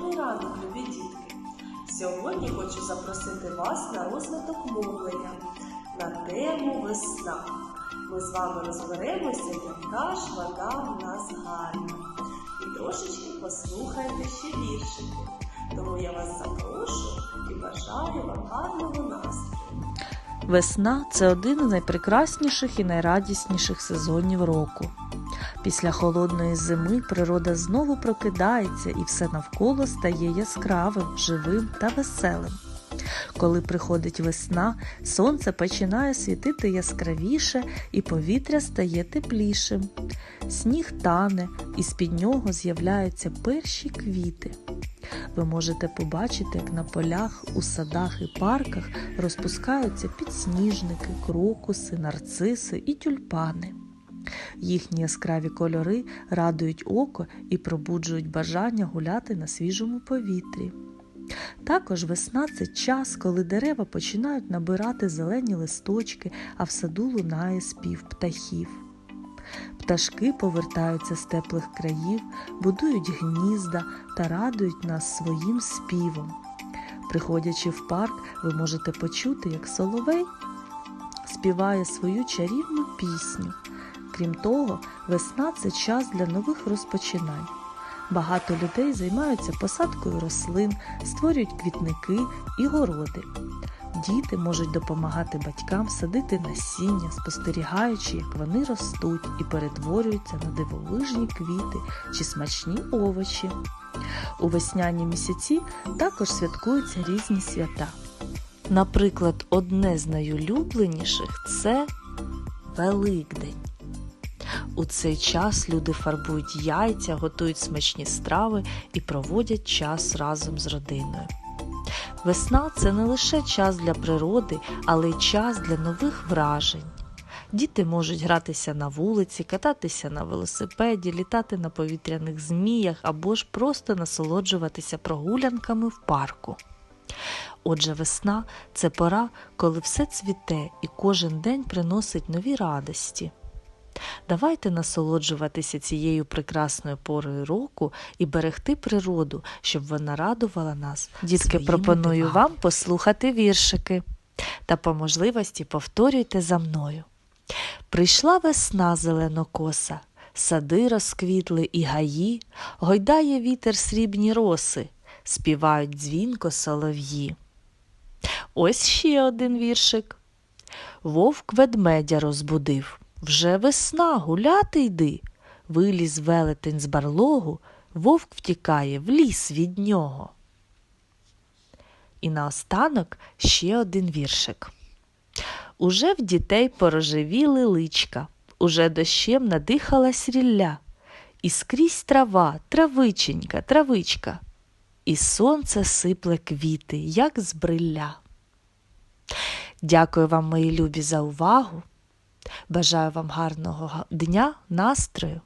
Добрий ранок, любі дітки! Сьогодні хочу запросити вас на розвиток мовлення на тему весна. Ми з вами розберемося, яка ж вода в нас гарна. І трошечки послухайте ще віршики. Тому я вас запрошую і бажаю вам гарного настрою. Весна це один із найпрекрасніших і найрадісніших сезонів року. Після холодної зими природа знову прокидається і все навколо стає яскравим, живим та веселим. Коли приходить весна, сонце починає світити яскравіше і повітря стає теплішим. Сніг тане, і з-під нього з'являються перші квіти. Ви можете побачити, як на полях, у садах і парках розпускаються підсніжники, крокуси, нарциси і тюльпани. Їхні яскраві кольори радують око і пробуджують бажання гуляти на свіжому повітрі. Також весна це час, коли дерева починають набирати зелені листочки, а в саду лунає спів птахів. Пташки повертаються з теплих країв, будують гнізда та радують нас своїм співом. Приходячи в парк, ви можете почути, як соловей співає свою чарівну пісню. Крім того, весна це час для нових розпочинань. Багато людей займаються посадкою рослин, створюють квітники і городи. Діти можуть допомагати батькам садити насіння, спостерігаючи, як вони ростуть і перетворюються на дивовижні квіти чи смачні овочі. У весняні місяці також святкуються різні свята. Наприклад, одне з найулюбленіших це Великдень. У цей час люди фарбують яйця, готують смачні страви і проводять час разом з родиною. Весна це не лише час для природи, але й час для нових вражень. Діти можуть гратися на вулиці, кататися на велосипеді, літати на повітряних зміях або ж просто насолоджуватися прогулянками в парку. Отже, весна це пора, коли все цвіте і кожен день приносить нові радості. Давайте насолоджуватися цією прекрасною порою року і берегти природу, щоб вона радувала нас. Дітки, пропоную дивами. вам послухати віршики та по можливості повторюйте за мною. Прийшла весна зеленокоса, сади розквітли і гаї, гойдає вітер срібні роси, співають дзвінко солов'ї. Ось ще один віршик. Вовк ведмедя розбудив. Вже весна, гуляти йди. Виліз велетень з барлогу, вовк втікає в ліс від нього. І наостанок ще один віршик. Уже в дітей порожевіли личка, уже дощем надихалась рілля, і скрізь трава, травиченька, травичка, і сонце сипле квіти, як з бриля. Дякую вам, мої любі, за увагу. Бажаю вам гарного дня, настрою